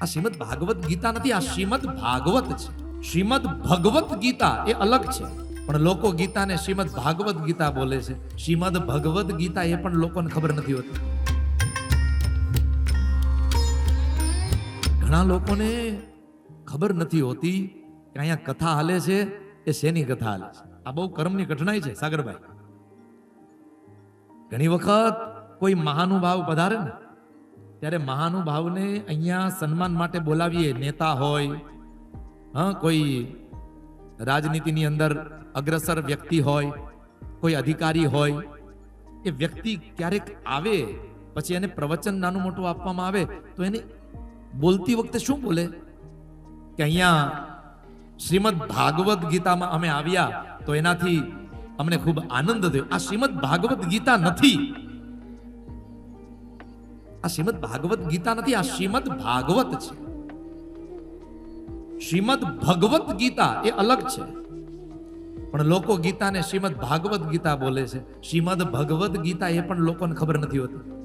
આ શ્રીમદ ભાગવત ગીતા નથી આ શ્રીમદ ભાગવત છે. શ્રીમદ ભગવત ગીતા એ અલગ છે. પણ લોકો ગીતાને શ્રીમદ ભાગવત ગીતા બોલે છે. શ્રીમદ ભગવત ગીતા એ પણ લોકોને ખબર નથી હોતી. ઘણા લોકોને ખબર નથી હોતી કે અહીંયા કથા હાલે છે એ શેની કથા હાલે છે. આ બહુ કર્મની કઠણાઈ છે સાગરભાઈ. ઘણી વખત કોઈ મહાનુભાવ પધારે ને ત્યારે મહાનુભાવને અહીંયા સન્માન માટે બોલાવીએ નેતા હોય, હા, કોઈ રાજનીતિની અંદર અગ્રસર વ્યક્તિ હોય, કોઈ અધિકારી હોય, એ વ્યક્તિ ક્યારેક આવે, પછી એને પ્રવચન નાનું મોટું આપવામાં આવે, તો એને બોલતી વખતે શું બોલે? કે અહીંયા શ્રીમદ ભાગવત ગીતામાં અમે આવ્યા, તો એનાથી અમને ખૂબ આનંદ થયો. આ શ્રીમદ ભાગવત ગીતા નથી. આ શ્રીમદ ભાગવત ગીતા નથી, આ શ્રીમદ ભાગવત છે. શ્રીમદ ભગવત ગીતા એ અલગ છે. પણ લોકો ગીતાને શ્રીમદ ભાગવત ગીતા બોલે છે. શ્રીમદ ભગવત ગીતા એ પણ લોકોને ખબર નથી હોતી.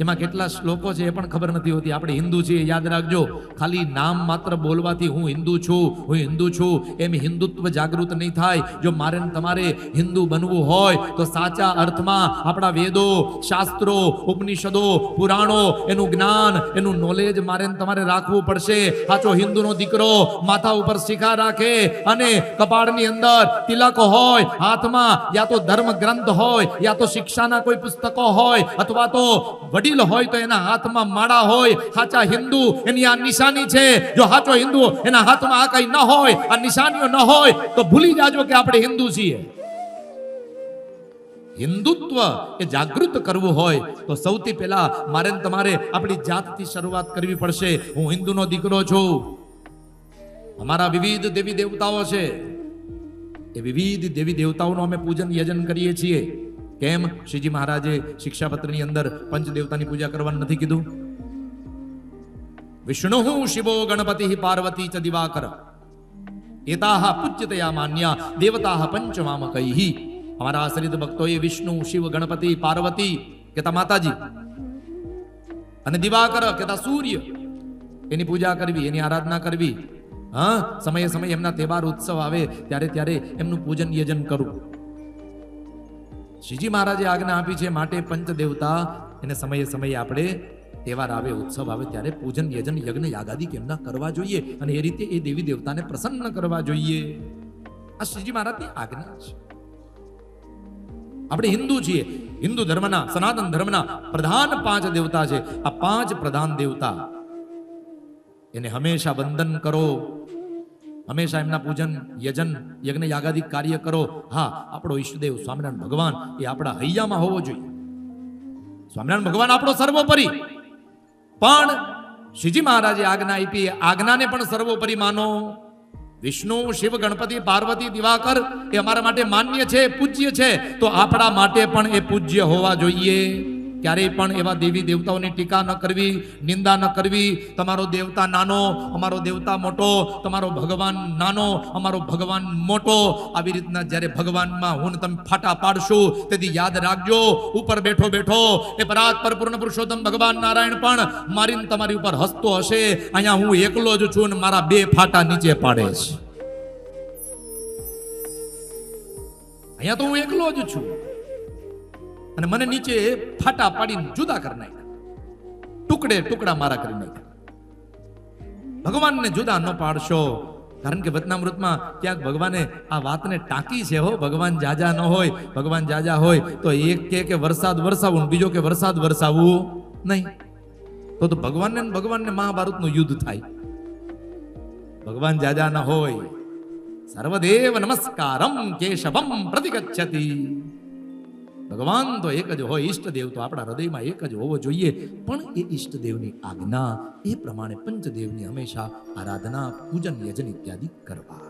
એમાં કેટલા શ્લોકો છે એ પણ ખબર નથી હોતી. આપણે હિન્દુ છીએ, યાદ રાખજો. ખાલી નામ માત્ર બોલવાથી હું હિન્દુ છું, હું હિન્દુ છું. એમ હિન્દુત્વ જાગૃત નહીં થાય. જો મારે તમારે હિન્દુ બનવું હોય, તો સાચા અર્થમાં આપણા વેદો, શાસ્ત્રો, ઉપનિષદો, પુરાણો, એનું જ્ઞાન, એનું નોલેજ મારે તમારે રાખવું પડશે. સાચો હિન્દુનો દીકરો માથા ઉપર શિખા રાખે અને કપાળની અંદર તિલક હોય, હાથમાં યા તો ધર્મ ગ્રંથ હોય, યા તો શિક્ષાના કોઈ પુસ્તકો હોય, અથવા તો વડીલ હોય તો એના હાથમાં માળા હોય. સાચા હિન્દુ એની આ નિશાની છે. જો સાચો હિન્દુ એના હાથમાં આ કઈ ન હોય, આ નિશાનીઓ ન હોય, તો ભૂલી જાજો કે આપણે હિન્દુ છીએ. હિન્દુત્વ એ જાગૃત કરવું હોય, તો સૌથી પહેલા મારે તમારે આપણી જાતથી શરૂઆત કરવી પડશે. હું હિન્દુનો દીકરો છું. અમારા વિવિધ દેવી દેવતાઓ છે. એ વિવિધ દેવી દેવતાઓનું અમે પૂજન યજન કરીએ છીએ. કેમ? શ્રીજી મહારાજે શિક્ષાપત્રની અંદર પંચદેવતાની પૂજા કરવાનું નથી કીધું? વિષ્ણુ શિવો ગણપતિ પાર્વતી ચ દિવાકર. એતાહ પૂજ્યતયા માન્યા, દેવતાહ પંચમામકૈઃ અમારા આશ્રિત ભક્તોએ વિષ્ણુ, શિવ, ગણપતિ, પાર્વતી કેતા માતાજી અને દિવાકર કેતા સૂર્ય. એની પૂજા કરવી, એની આરાધના કરવી. હા, સમયે સમયે એમના તહેવાર ઉત્સવ આવે, ત્યારે ત્યારે એમનું પૂજન યજન કરવું શ્રીજી મહારાજે આજ્ઞા આપી છે, માટે પંચ દેવતા એને સમયે સમયે આપણે તહેવાર આવે, ઉત્સવ આવે, ત્યારે પૂજન, યજન, યજ્ઞ, યાગાદી કેમના કરવા જોઈએ? અને એ રીતે એ દેવી દેવતાને પ્રસન્ન કરવા જોઈએ. આ શ્રીજી મહારાજની આજ્ઞા છે. આપણે હિન્દુ છીએ. હિન્દુ ધર્મના, સનાતન ધર્મના પ્રધાન પાંચ દેવતા છે. આ પાંચ પ્રધાન દેવતા. એને હંમેશા વંદન કરો. હંમેશા એમના પૂજન, યજન, યજ્ઞ યાગાદિક કાર્ય કરો. હા, આપણો ઈષ્ટદેવ સ્વામિનારાયણ ભગવાન એ આપણા હૈયામાં હોવો જોઈએ. સ્વામિનારાયણ ભગવાન આપણો સર્વોપરી. પણ શ્રીજી મહારાજે આજ્ઞા આપી આજ્ઞાને પણ સર્વોપરી માનો. વિષ્ણુ, શિવ, ગણપતિ, પાર્વતી, દિવાકર એ અમારા માટે માન્ય છે, પૂજ્ય છે. તો આપણા માટે પણ એ પૂજ્ય હોવા જોઈએ. ક્યારેય પણ એવા દેવી દેવતાઓની ટીકા ન કરવી, નિંદા ન કરવી. તમારો દેવતા નાનો, અમારો દેવતા મોટો, તમારો ભગવાન નાનો, અમારો ભગવાન મોટો. આવી રીતના જ્યારે ભગવાનમાં હું તમે ફાટા પાડશું, તેથી યાદ રાખજો. ઉપર બેઠો બેઠો. એ પરાત પર પૂર્ણ પુરુષોત્તમ ભગવાન નારાયણ પણ મારીને તમારી ઉપર હસતો હશે. અહીંયા હું એકલો જ છું અને મારા બે ફાટા નીચે પાડે છે. અહીંયા તો હું એકલો જ છું. અને મને નીચે ફાટા પાડીને જુદા કરી નાખ્યા. ટુકડે ટુકડા મારા કરી નાખ્યા. ભગવાનને જુદા ન પાડશો. કારણ કે વતનામૃતમાં ક્યાંક ભગવાને આ વાતને ટાંકી છે હો. ભગવાન જાજા ન હોય, ભગવાન જાજા હોય, તો એક કે કે વરસાદ વરસાવવું બીજો કે વરસાદ વરસાવવું નહીં. તો તો ભગવાનને ભગવાનને મહાભારતનું યુદ્ધ થાય. ભગવાન જાજા ન હોય. સર્વદેવ નમસ્કારમ કેશવમ પ્રતિગચ્છતિ. ભગવાન તો એક જ હોય, ઈષ્ટદેવ તો આપણા હૃદયમાં એક જ હોવો જોઈએ. પણ એ ઈષ્ટદેવની આજ્ઞા એ પ્રમાણે પંચદેવની હંમેશા આરાધના, પૂજન, યજન ઇત્યાદિ કરવા.